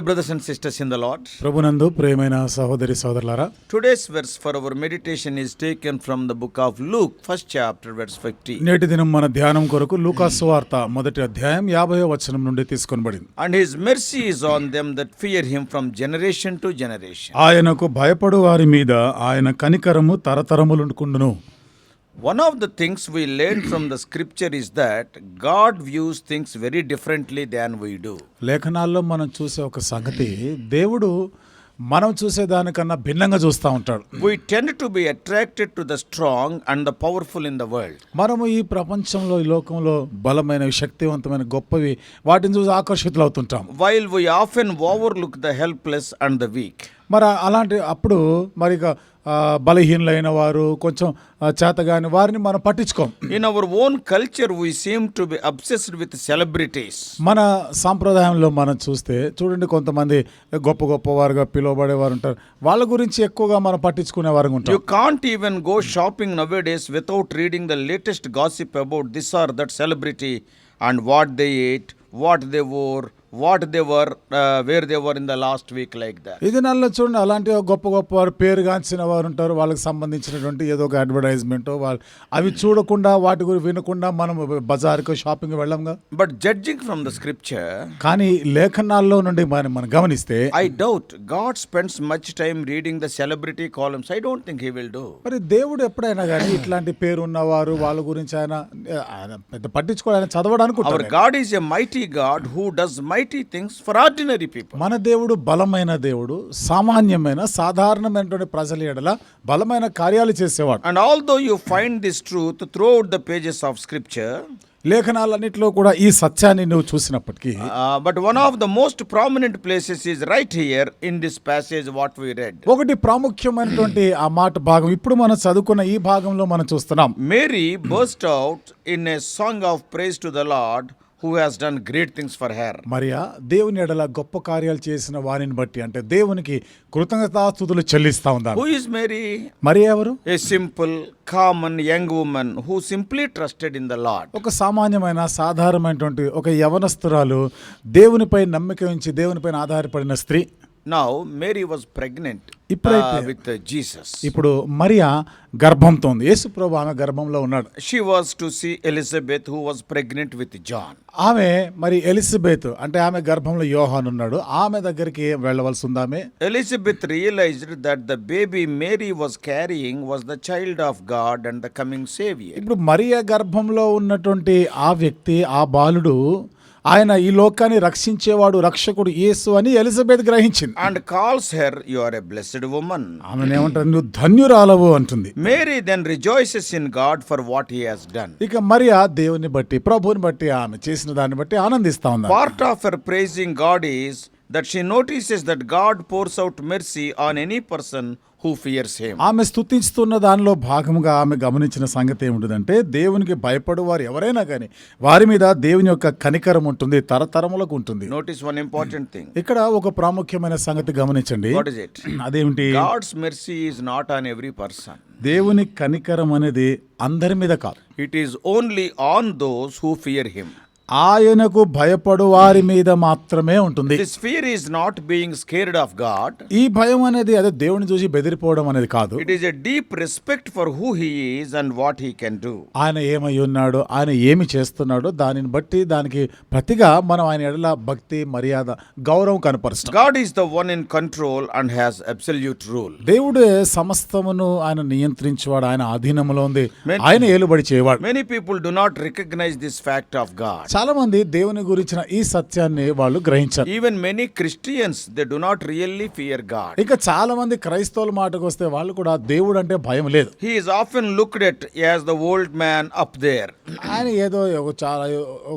Dear brothers and sisters in the Lord ప్రభునందు ప్రేమైన సహోదరి సోదరులారా today's verse for our meditation is taken from the book of Luke first chapter verse 50 నేటి దినం మన ధ్యానం కొరకు లూకా సువార్త మొదటి అధ్యాయం 50వ వచనం నుండి తీసుకొనబడింది and his mercy is on them that fear him from generation to generation ఆయనకు భయపడు వారి మీద ఆయన కనికరము తరతరములుకుండును One of the things we learn from the scripture is that God views things very differently than we do. లేఖనాల్లో మనం చూసే ఒక సంగతి దేవుడు మనం చూసే దానికన్నా భిన్నంగా చూస్తూ ఉంటాడు We tend to be attracted to the strong and the powerful in the world. మనము ఈ ప్రపంచంలో ఈ లోకంలో బలమైనవి శక్తివంతమైన గొప్పవి వాటిని చూసి ఆకర్షితులు అవుతుంటాం while we often overlook the helpless and the weak. మరి అలాంటి అప్పుడు మరి ఇక బలహీనులైన వారు కొంచెం చేతగాని వారిని మనం పట్టించుకోం in our own culture we seem to be obsessed with celebrities మన సాంప్రదాయంలో మనం చూస్తే చూడండి కొంతమంది గొప్ప గొప్ప వారుగా పిలువబడేవారు ఉంటారు వాళ్ళ గురించి ఎక్కువగా మనం పట్టించుకునే వారు ఉంటారు you can't even go shopping nowadays without reading the latest gossip about this or that celebrity and what they ate what they wore what they were where they were in the last week like that ఇది నల్ల చూడండి అలాంటి గొప్ప గొప్ప వారు పేరుగాంచిన వారు ఉంటారు వాళ్ళకి సంబంధించినటువంటి ఏదో ఒక అడ్వర్టైజ్మెంట్ వాళ్ళు అవి hmm. చూడకుండా వాటి గురించి వినకుండా మనం బజార్కి షాపింగ్ వెళ్ళంగా but judging from the scripture కానీ లేఖనాల్లో నుండి మనం మనం గమనిస్తే I doubt God spends much time reading the celebrity columns I don't think he will do మరి దేవుడు ఎప్పుడైనా కానీ ఇట్లాంటి పేరు ఉన్నవారు వాళ్ళ గురించి ఆయన పెద్ద పట్టించుకోవాలి చదవడానికి God is a mighty God who does my mighty things for ordinary people మన దేవుడు బలమైన దేవుడు సామాన్యమైన సాధారణమైనటువంటి ప్రజల ఎడల బలమైన కార్యాలు చేసేవాడు and although you find this truth throughout the pages of scripture లేఖనాలన్నింటిలో కూడా ఈ సత్యాన్ని నువ్వు చూసినప్పటికీ but one of the most prominent places is right here in this passage what we read ఒకటి ప్రాముఖ్యమైనటువంటి ఆ మాట భాగం ఇప్పుడు మనం చదువుకున్న ఈ భాగంలో మనం చూస్తున్నాం Mary burst out in a song of praise to the Lord who has done great things for her Maria దేవుని ఎడల గొప్ప కార్యాలు చేసిన వారిని బట్టి అంటే దేవునికి కృతజ్ఞతాస్తుతులు చెల్లిస్తా ఉందా హూ ఇస్ మేరీ మరి ఎవరు a simple common young woman who simply trusted in the Lord ఒక సామాన్యమైన సాధారణమైనటువంటి ఒక యవనస్తురాలు దేవునిపై నమ్మకం ఉంచి దేవునిపైన ఆధారపడిన స్త్రీ నౌ మేరీ వాజ్ ప్రెగ్నెంట్ ఇప్పుడు విత్ జీసస్ ఇప్పుడు మరియా గర్భంతో ఉంది యేసు ప్రభు ఆమె గర్భంలో ఉన్నాడు she was to see Elizabeth who was pregnant with John ఆమె మరి ఎలిజబెత్ అంటే ఆమె గర్భంలో యోహాన్ ఉన్నాడు ఆమె దగ్గరికి వెళ్ళవలసి ఉంది ఆమె Elizabeth realised that the baby Mary was carrying was the child of God and the coming saviour ఇప్పుడు మరియా గర్భంలో ఉన్నటువంటి ఆ వ్యక్తి ఆ బాలుడు ఆయన ఈ లోకాన్ని రక్షించేవాడు రక్షకుడు యేసు అని ఎలిజబెత్ గ్రహించింది and calls her you are a blessed woman ఆమె ఏమంటారు నువ్వు ధన్యురాలవు అంటుంది Mary then rejoices in God for what he has done ఇక మరియా దేవుని బట్టి ప్రభువుని బట్టి ఆమె చేసిన దాన్ని బట్టి ఆనందిస్తా ఉంది part of her praising God is that she notices that God pours out mercy on any person who fears him ఆమె స్థుతిస్తున్న దానిలో భాగంగా ఆమె గమనించిన సంగతి ఏముంటుందంటే దేవునికి భయపడు వారు ఎవరైనా కానీ వారి మీద దేవుని యొక్క కనికరం ఉంటుంది తరతరములకు ఉంటుంది నోటీస్ వన్ ఇంపార్టెంట్ థింగ్ ఇక్కడ ఒక ప్రాముఖ్యమైన సంగతి గమనించండి అదేమిటి God's mercy is not on every person దేవుని కనికరం అనేది అందరి మీద కాదు it is only on those who fear him ఆయనకు భయపడు వారి మీద మాత్రమే ఉంటుంది fear is not being scared of God ఈ భయం అనేది అదే దేవుని చూసి బెదిరిపోవడం అనేది కాదు it is a deep respect for who he and what he can do ఆయన ఏమై ఉన్నాడు ఆయన ఏమి చేస్తున్నాడు దానిని బట్టి దానికి ప్రతిగా మనం ఆయన ఎడల భక్తి మర్యాద గౌరవం కనపరుస్తాం God is the one in control and has absolute rule దేవుడే సమస్తమును ఆయన నియంత్రించేవాడు ఆయన అధీనంలో ఉంది ఆయన ఏలుబడి చేయవాడు many people do not recognise this fact of God చాలా మంది దేవుని గురించిన ఈ సత్యాన్ని వాళ్ళు గ్రహించారు even many Christians they do not really fear God ఇక చాలా మంది క్రైస్తవుల మాటకు వస్తే వాళ్ళు కూడా దేవుడు అంటే భయం లేదు he is often looked at as the old man up there ఆయన ఏదో ఒక చాలా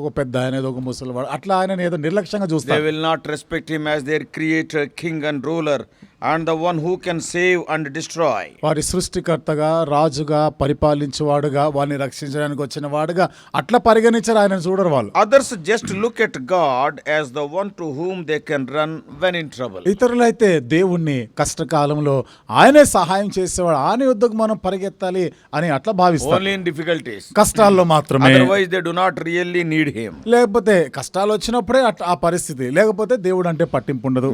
ఒక పెద్ద ఆయన ఏదో ఒక వాడు అట్లా ఆయన ఏదో నిర్లక్ష్యంగా చూస్తే will not respect him as their creator king and ruler and the one who can save and destroy వారి సృష్టికర్తగా రాజుగా పరిపాలించేవాడుగా వారిని రక్షించడానికి వచ్చిన వాడుగా అట్లా పరిగణించారు ఆయన చూడరు వాళ్ళు others just look at God as the one to whom they can run when in trouble ఇతరులైతే దేవుణ్ణి కష్టకాలంలో ఆయనే సహాయం చేసేవాడు ఆయన యుద్ధకు మనం పరిగెత్తాలి అని అట్లా భావిస్తారు ఓన్లీ ఇన్ డిఫికల్టీస్ కష్టాల్లో మాత్రమే otherwise they do not really need him లేకపోతే కష్టాలు వచ్చినప్పుడే ఆ పరిస్థితి లేకపోతే దేవుడు అంటే పట్టింపు ఉండదు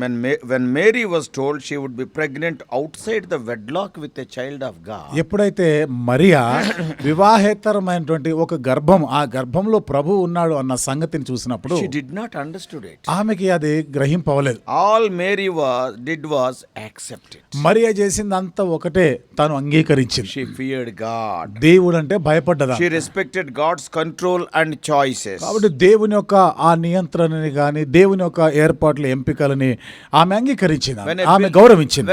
when Mary was told she would be pregnant outside the wedlock with a child of గా ఎప్పుడైతే మరియా వివాహేతరమైనటువంటి ఒక గర్భం ఆ గర్భంలో ప్రభు ఉన్నాడు అన్న సంగతిని చూసినప్పుడు డిడ్ నాట్ అండర్స్టూడ్ ఇట్ ఆమెకి అది గ్రహింపవలేదు all Mary was did was accepted Maria చేసింది అంతా ఒకటే తాను అంగీకరించింది షీ ఫియర్డ్ గాడ్ దేవుడు అంటే భయపడ్డదా she respected God's control and choices కాబట్టి దేవుని యొక్క ఆ నియంత్రణని కానీ దేవుని యొక్క ఏర్పాట్లు ఎంపికలని ఆమె అంగీకరించింది ఆమె గౌరవించింది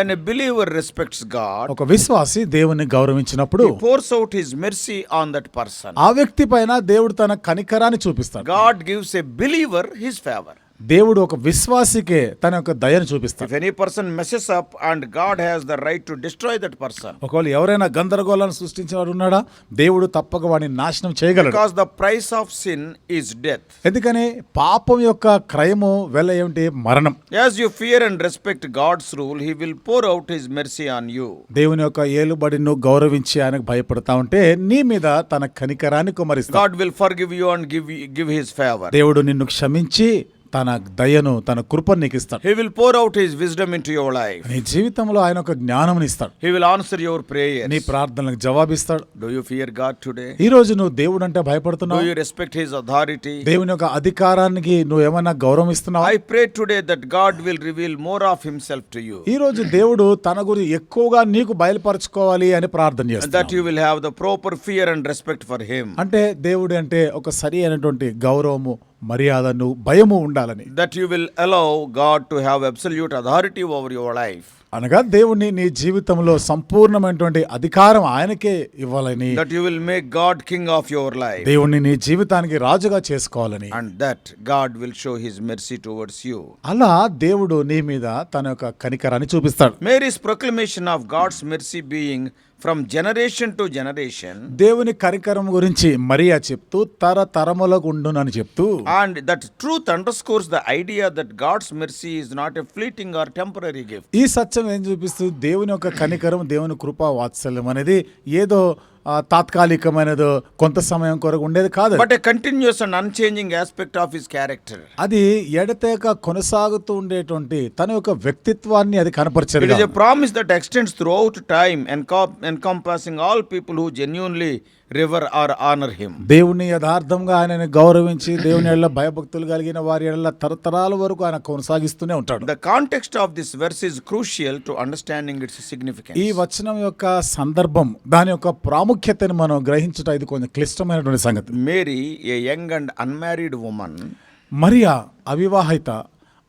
గౌరవించినప్పుడు pours out his mercy on that person ఆ వ్యక్తి పైన దేవుడు తన కనికరాన్ని చూపిస్తాడు God gives a believer his favour దేవుడు ఒక విశ్వాసికే తన యొక్క దయను చూపిస్తాడు any person messes up and God has the right to destroy that person ఒకవేళ ఎవరైనా గందరగోళాన్ని సృష్టించిన వాడు ఉన్నాడా దేవుడు తప్పక వాడిని నాశనం చేయగలడు because the price of sin is death ఎందుకని పాపం యొక్క క్రయము వెల ఏమిటి మరణం as you fear and respect God's rule he will pour out his mercy on you దేవుని యొక్క ఏలుబడిను గౌరవించి ఆయనకు భయపడతా ఉంటే నీ మీద తన కనికరాన్ని కుమరిస్తాడు God will give you and give give his favour దేవుడు నిన్ను క్షమించి తన దయను తన కృపను నీకు ఇస్తాడు he will pour out his wisdom into your life నీ జీవితంలో ఆయన ఒక జ్ఞానం ఇస్తాడు he will answer your prayer నీ ప్రార్థనలకు జవాబిస్తాడు do you fear God today ఈ రోజు నువ్వు దేవుడు అంటే భయపడుతున్నావు యూ రెస్పెక్ట్ హిస్ అథారిటీ దేవుని యొక్క అధికారానికి నువ్వు ఏమైనా గౌరవం ఇస్తున్నావు I pray today that God will reveal more of himself to you ఈ రోజు దేవుడు తన గురించి ఎక్కువగా నీకు బయలుపరచుకోవాలి అని ప్రార్థన చేస్తాడు that you will have the proper fear and respect for him అంటే దేవుడు అంటే ఒక సరి అయినటువంటి గౌరవము మర్యాదను భయము ఉండాలని that you will allow God to have absolute authority over your life అనగా దేవుని నీ జీవితంలో సంపూర్ణమైనటువంటి అధికారం ఆయనకే ఇవ్వాలని that you will make God king of your life దేవుని నీ జీవితానికి రాజుగా చేసుకోవాలని and that God will show his mercy towards you అలా దేవుడు నీ మీద తన యొక్క కనికరాన్ని చూపిస్తాడు Mary's proclamation of God's mercy being from generation to generation దేవుని కరికరం గురించి మరియా చెప్తూ తరతరములకు ఉండునని చెప్తూ and that truth underscores the idea that God's mercy is not a fleeting or temporary gift ఈ సత్యం ఏం చూపిస్తుంది దేవుని యొక్క కనికరం దేవుని కృపా వాత్సల్యం అనేది ఏదో తాత్కాలికమైనదో కొంత సమయం కొరకు ఉండేది కాదు but continuous and unchanging aspect of his character అది ఎడతేక కొనసాగుతూ ఉండేటువంటి తన యొక్క వ్యక్తిత్వాన్ని అది కనపరిచేది promise that extends throughout time encompassing all people who genuinely revere or honour him దేవుని యథార్థంగా ఆయనని గౌరవించి దేవుని ఎడల భయభక్తులు కలిగిన వారి ఎడల తరతరాల వరకు ఆయన కొనసాగిస్తూనే ఉంటాడు the context of this verse is crucial to understanding its significance ఈ వచనం యొక్క సందర్భం దాని యొక్క ప్రాముఖ్యతను మనం గ్రహించటం ఇది కొంచెం క్లిష్టమైనటువంటి సంగతి Mary a young and unmarried woman Mariya అవివాహిత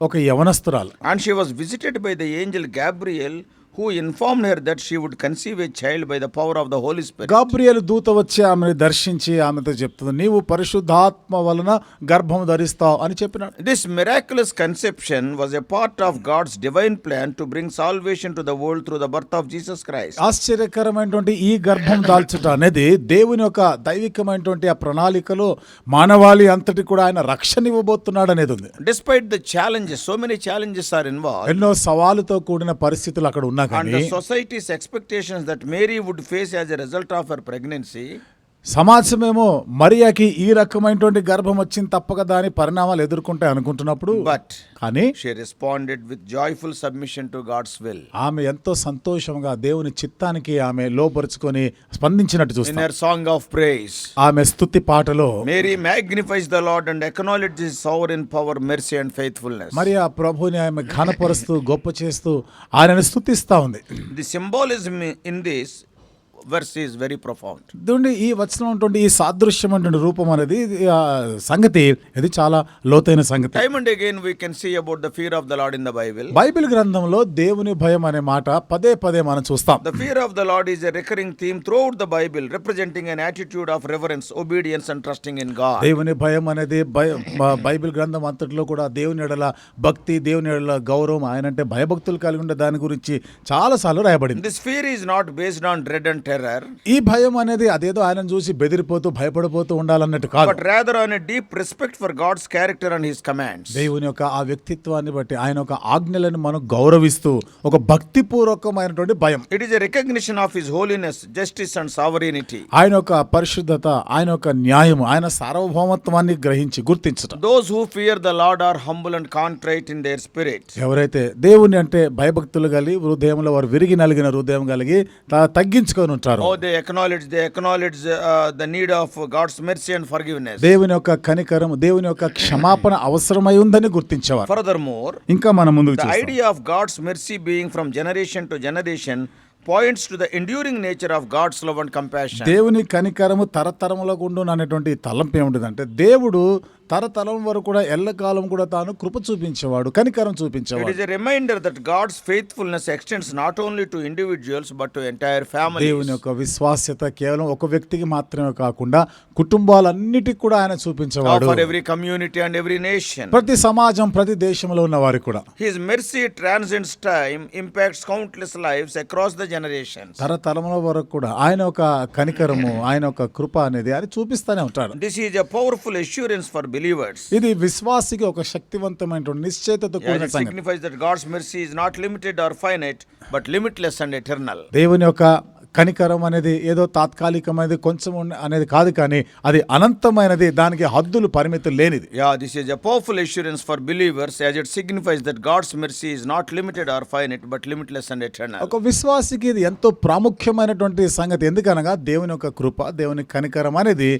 ఒక యవనస్తురాలు and she was visited by the angel Gabriel who inform her that she would conceive a child by the power of the holy spirit Gabriel దూత వచ్చి ఆమెను దర్శించి ఆమెతో చెప్తుంది నీవు పరిశుద్ధాత్మ వలన గర్భం ధరిస్తావు అని చెప్పినాడు this miraculous conception was a part of God's divine plan to bring salvation to the world through the birth of Jesus Christ ఆశ్చర్యకరమైనటువంటి ఈ గర్భం దాల్చుట అనేది దేవుని యొక్క దైవికమైనటువంటి ఆ ప్రణాళికలో మానవాళి అంతటి కూడా ఆయన రక్షణ ఇవ్వబోతున్నాడు అనేది ఉంది despite the challenges so many challenges are involve ఎన్నో సవాలుతో కూడిన పరిస్థితులు అక్కడ ఉన్నాయి and the society's expectations that Mary would face as a result of her pregnancy. సమాజమేమో మరియాకి ఈ రకమైనటువంటి గర్భం వచ్చింది తప్పక దాని పరిణామాలు ఎదుర్కొంటాయి అనుకుంటున్నప్పుడు బట్ కానీ she responded with joyful submission to God's will ఆమె ఎంతో సంతోషంగా దేవుని చిత్తానికి ఆమె లోపరుచుకొని స్పందించినట్టు చూసిన సాంగ్ ఆఫ్ ప్రేజ్ ఆమె స్తుతి పాటలో Mary magnifies the Lord and acknowledge sovereign in power mercy and faithfulness మరి ఆ ప్రభుని ఆమె ఘనపరుస్తూ గొప్ప చేస్తూ ఆయనను స్తుతిస్తా ఉంది the symbolism in this verse is very profound ఇదండి ఈ వచనంటువంటి ఈ సాదృశ్యమైనటువంటి రూపం అనేది సంగతి ఇది చాలా లోతైన సంగతి time and again we can see about the fear of the Lord in the Bible Bible గ్రంథంలో దేవుని భయం అనే మాట పదే పదే మనం చూస్తాం the fear of the Lord is a recurring theme throughout the Bible representing an attitude of reverence obedience and trusting in God దేవుని భయం అనేది బైబిల్ గ్రంథం అంతట్లో కూడా దేవుని ఎడల భక్తి దేవుని ఎడల గౌరవం ఆయనంటే భయభక్తులు కలిగి ఉండే దాని గురించి చాలా సార్లు రాయబడింది this fear is not based on dread and terror ఈ భయం అనేది అదేదో ఆయన చూసి బెదిరిపోతూ భయపడిపోతూ ఉండాలన్నట్టు కాదు but rather on deep respect for God's character and his commands దేవుని యొక్క ఆ వ్యక్తిత్వాన్ని బట్టి ఆయన ఒక ఆజ్ఞలను మనం గౌరవిస్తూ ఒక భక్తిపూర్వకమైనటువంటి భయం it is a recognition of his holiness justice and sovereignty ఆయన యొక్క పరిశుద్ధత ఆయన యొక్క న్యాయం ఆయన సార్వభౌమత్వాన్ని గ్రహించి గుర్తించడం those who fear the Lord are humble and contrite in their spirit ఎవరైతే దేవుని అంటే భయభక్తులు కలిగి హృదయంలో వారు విరిగి నలిగిన హృదయం కలిగి తగ్గించుకొని ఉంటారు ఓ they acknowledge they acknowledge the need of God's mercy and forgiveness దేవుని యొక్క కనికరం దేవుని యొక్క క్షమాపణ అవసరమై ఉందని గుర్తించేవారు ఫర్దర్ మోర్ ఇంకా మనం ముందు idea of God's mercy being from generation to generation points to the enduring nature of God's love and compassion దేవుని కనికరము తరతరములో గుండు అనేటువంటి తలంపు ఏముంటుందంటే దేవుడు తరతరం వరకు కూడా ఎల్లకాలం కూడా తాను కృప చూపించేవాడు కనికరం చూపించేవాడు it is reminder that God's faithfulness extends not only to individuals but to entire family దేవుని యొక్క విశ్వాస్యత కేవలం ఒక వ్యక్తికి మాత్రమే కాకుండా కుటుంబాలన్నిటికి కూడా ఆయన చూపించేవాడు for every community and every nation ప్రతి సమాజం ప్రతి దేశంలో ఉన్న వారికి కూడా his mercy transcends time impacts countless lifes across the generation తరతరముల వరకు కూడా ఆయన ఒక కనికరము ఆయన ఒక కృప అనేది అది చూపిస్తానే ఉంటాడు this is a powerful assurance for believers. ఇది విశ్వాసికి ఒక శక్తివంతమైనటువంటి నిశ్చయితతో కూడిన సంగతి. signifies that God's mercy is not limited or finite but limitless and eternal. దేవుని యొక్క కనికరం అనేది ఏదో తాత్కాలికమైనది కొంచెం అనేది కాదు కానీ అది అనంతమైనది దానికి హద్దులు పరిమితులు లేనిది yeah this is a powerful assurance for believers as it signifies that God's mercy is not limited or fine it but limitless and at ఒక విశ్వాసికి ఇది ఎంతో ప్రాముఖ్యమైనటువంటి సంగతి ఎందుకనగా దేవుని యొక్క కృప దేవుని కనికరం అనేది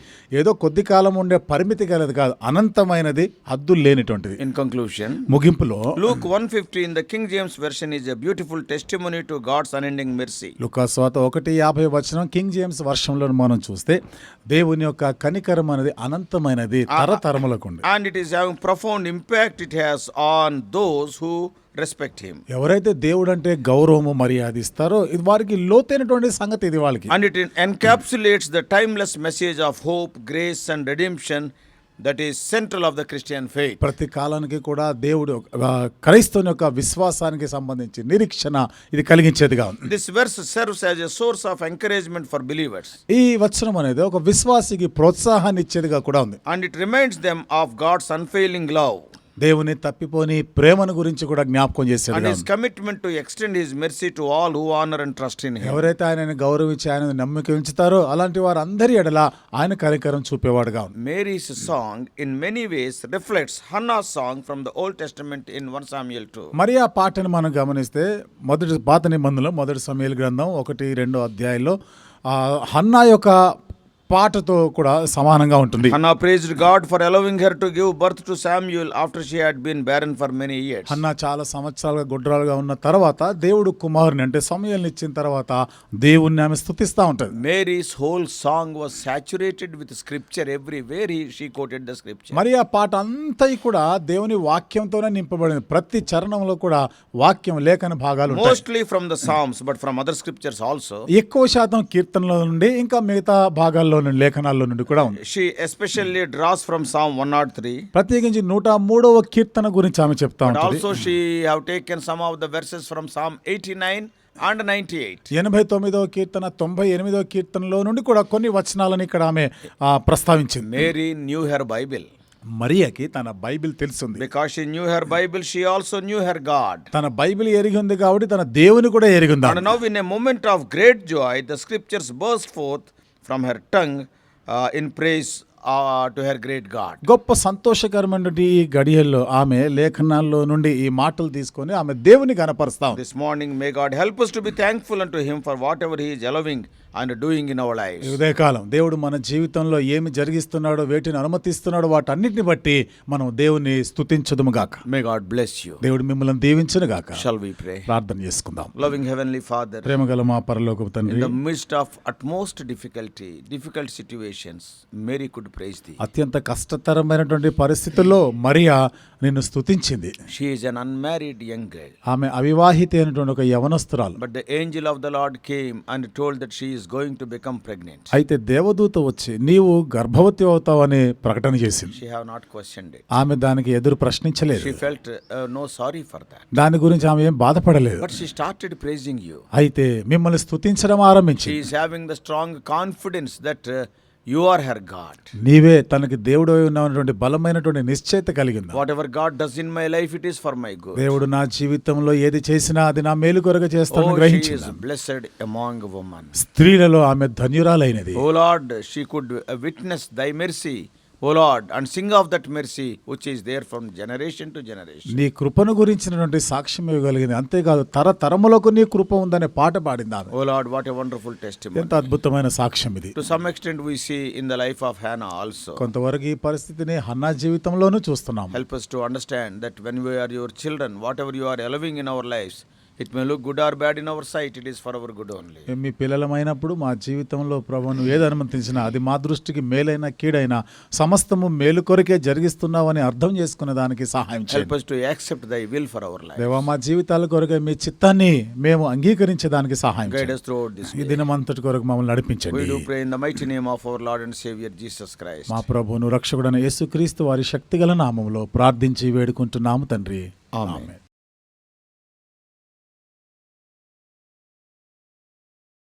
ఏదో కొద్ది కాలం ఉండే పరిమితి కలదు కాదు అనంతమైనది హద్దులు లేనిటువంటిది ఇన్ కంక్లూషన్ ముగింపులో Luke one fifty in the King James version is a beautiful testimony to God's unending mercy Lukas వాత ఒకటి ఒకటి యాభై వచనం కింగ్ జేమ్స్ వర్షంలో మనం చూస్తే దేవుని యొక్క కనికరం అనేది అనంతమైనది తరతరములకు and it is having profound impact it has on those who respect him ఎవరైతే దేవుడు అంటే గౌరవము మర్యాద ఇస్తారో ఇది వారికి లోతైనటువంటి సంగతి ఇది వాళ్ళకి and it encapsulates the timeless message of hope grace and redemption that is central of the Christian faith ప్రతి కాలానికి కూడా దేవుడు క్రైస్తవుని యొక్క విశ్వాసానికి సంబంధించి నిరీక్షణ ఇది కలిగించేదిగా ఉంది this verse serves as a source of encouragement for believers ఈ వచనం అనేది ఒక విశ్వాసికి ప్రోత్సాహాన్ని ఇచ్చేదిగా కూడా ఉంది and it reminds them of God's unfailing love దేవుని తప్పిపోని ప్రేమను గురించి కూడా జ్ఞాపకం చేశాడు commitment to extend his mercy to all who honour and trust in ఎవరైతే ఆయనని గౌరవించి ఆయన నమ్మకం ఉంచుతారో అలాంటి వారు అందరి ఎడల ఆయన కనికరం చూపేవాడుగా Mary's song in many ways reflects Hannah song from the Old Testament in one Samuel two మరి ఆ పాటను మనం గమనిస్తే మొదటి పాత నిబంధనలో మొదటి సమయాల గ్రంథం ఒకటి రెండో అధ్యాయంలో హన్నా యొక్క పాటతో కూడా సమానంగా ఉంటుంది Hannah praised God for allowing her to give birth to Samuel after she had been barren for many years Hannah చాలా సంవత్సరాలుగా గుడ్రాలుగా ఉన్న తర్వాత దేవుడు కుమారుని అంటే సమయాన్ని ఇచ్చిన తర్వాత దేవుణ్ణి ఆమె స్థుతిస్తూ ఉంటుంది Mary's whole song was saturated with scripture everywhere she quoted the scripture మరి ఆ పాట అంతా కూడా దేవుని వాక్యంతోనే నింపబడింది ప్రతి చరణంలో కూడా వాక్యం లేఖన భాగాలు mostly from the songs but from other scriptures also ఎక్కువ శాతం కీర్తనల నుండి ఇంకా మిగతా భాగాల్లో కీర్తనల్లో నుండి లేఖనాల్లో నుండి కూడా ఉంది she especially draws from Psalm one not three ప్రత్యేకించి నూట మూడవ కీర్తన గురించి ఆమె చెప్తా also she have taken some of the verses from Psalm eighty nine and ninety eight ఎనభై తొమ్మిదవ కీర్తన తొంభై ఎనిమిదవ కీర్తనలో నుండి కూడా కొన్ని వచనాలని ఇక్కడ ఆమె ప్రస్తావించింది మేరీ న్యూ హెర్ బైబిల్ మరియకి తన బైబిల్ తెలుసుంది because she knew her Bible she also knew her God తన బైబిల్ ఎరిగింది కాబట్టి తన దేవుని కూడా ఎరిగింది and now in a moment of great joy the scriptures burst forth from her tongue in praise to her great God గొప్ప సంతోషకరమైనటువంటి ఈ గడియల్లో ఆమె లేఖనాల్లో నుండి ఈ మాటలు తీసుకొని ఆమె దేవుని కనపరుస్తాం this morning may God help to be thankful and to him for whatever he allowing ఆయన డూయింగ్ ఇన్ అవర్ లైఫ్ ఉదయకాలం దేవుడు మన జీవితంలో ఏమి జరిగిస్తున్నాడో వేటిని అనుమతిస్తున్నాడో వాటన్నిటిని బట్టి మనం దేవుని స్తుతించదుము గాక మే గాడ్ బ్లెస్ యు దేవుడు మిమ్మల్ని దీవించను గాక షల్ వి ప్రే ప్రార్థన చేసుకుందాం లవింగ్ హెవెన్లీ ఫాదర్ ప్రేమగల మా పరలోకపు తండ్రి the midst of utmost difficulty difficult situations Mary could praise the అత్యంత కష్టతరమైనటువంటి పరిస్థితుల్లో మరియా నిన్ను స్తుతించింది she is an unmarried young girl ఆమె అవివాహితైనటువంటి అయినటువంటి ఒక యవనస్తురాలు but the angel of the Lord came and told that she is going to become pregnant అయితే దేవదూత వచ్చి నీవు గర్భవతి అవుతావని ప్రకటన చేసింది షీ హావ్ నాట్ క్వశ్చన్ ఆమె దానికి ఎదురు ప్రశ్నించలేదు she felt no sorry for that దాని గురించి ఆమె ఏం బాధపడలేదు but she started praising you అయితే మిమ్మల్ని స్తుతించడం ఆరంభించి she is having the strong confidence that you are her God నీవే తనకి దేవుడు ఉన్నటువంటి బలమైనటువంటి నిశ్చయిత కలిగింది whatever God does in my life it is for my good దేవుడు నా జీవితంలో ఏది చేసినా అది నా మేలు కొరకు చేస్తాను గ్రహించి బ్లెస్డ్ అమాంగ్ వుమన్ స్త్రీలలో ఆమె ధన్యురాలైనది ఓ Lord she could witness thy mercy oh Lord and sing of that mercy which is there from generation to generation నీ కృపను గురించినటువంటి సాక్ష్యం ఇవ్వగలిగింది అంతేకాదు తరతరములకు నీ కృప ఉందనే పాట పాడిందా ఓ Lord what a wonderful test ఎంత అద్భుతమైన సాక్ష్యం ఇది to some extent we see in the life of Hannah also కొంతవరకు ఈ పరిస్థితిని హన్నా జీవితంలోనూ చూస్తున్నాం help us to understand that when we are your children whatever you are allowing in our life it may look good or bad in our sight it is for our good only మీ పిల్లలమైనప్పుడు మా జీవితంలో ప్రభు నువ్వు ఏది అనుమతించినా అది మా దృష్టికి మేలైనా కీడైనా సమస్తము మేలు కొరకే జరిగిస్తున్నావని అర్థం చేసుకునే దానికి సహాయం help to accept thy will for our life దేవా మా జీవితాల కొరకే మీ చిత్తాన్ని మేము అంగీకరించే దానికి సహాయం గైడ్ us this ఈ దినం అంతటి కొరకు మమ్మల్ని నడిపించండి we do pray in the mighty name of our Lord and Saviour Jesus Christ మా ప్రభువును రక్షకుడైన యేసుక్రీస్తు వారి శక్తిగల నామములో ప్రార్థించి వేడుకుంటున్నాము తండ్రి ఆమేన్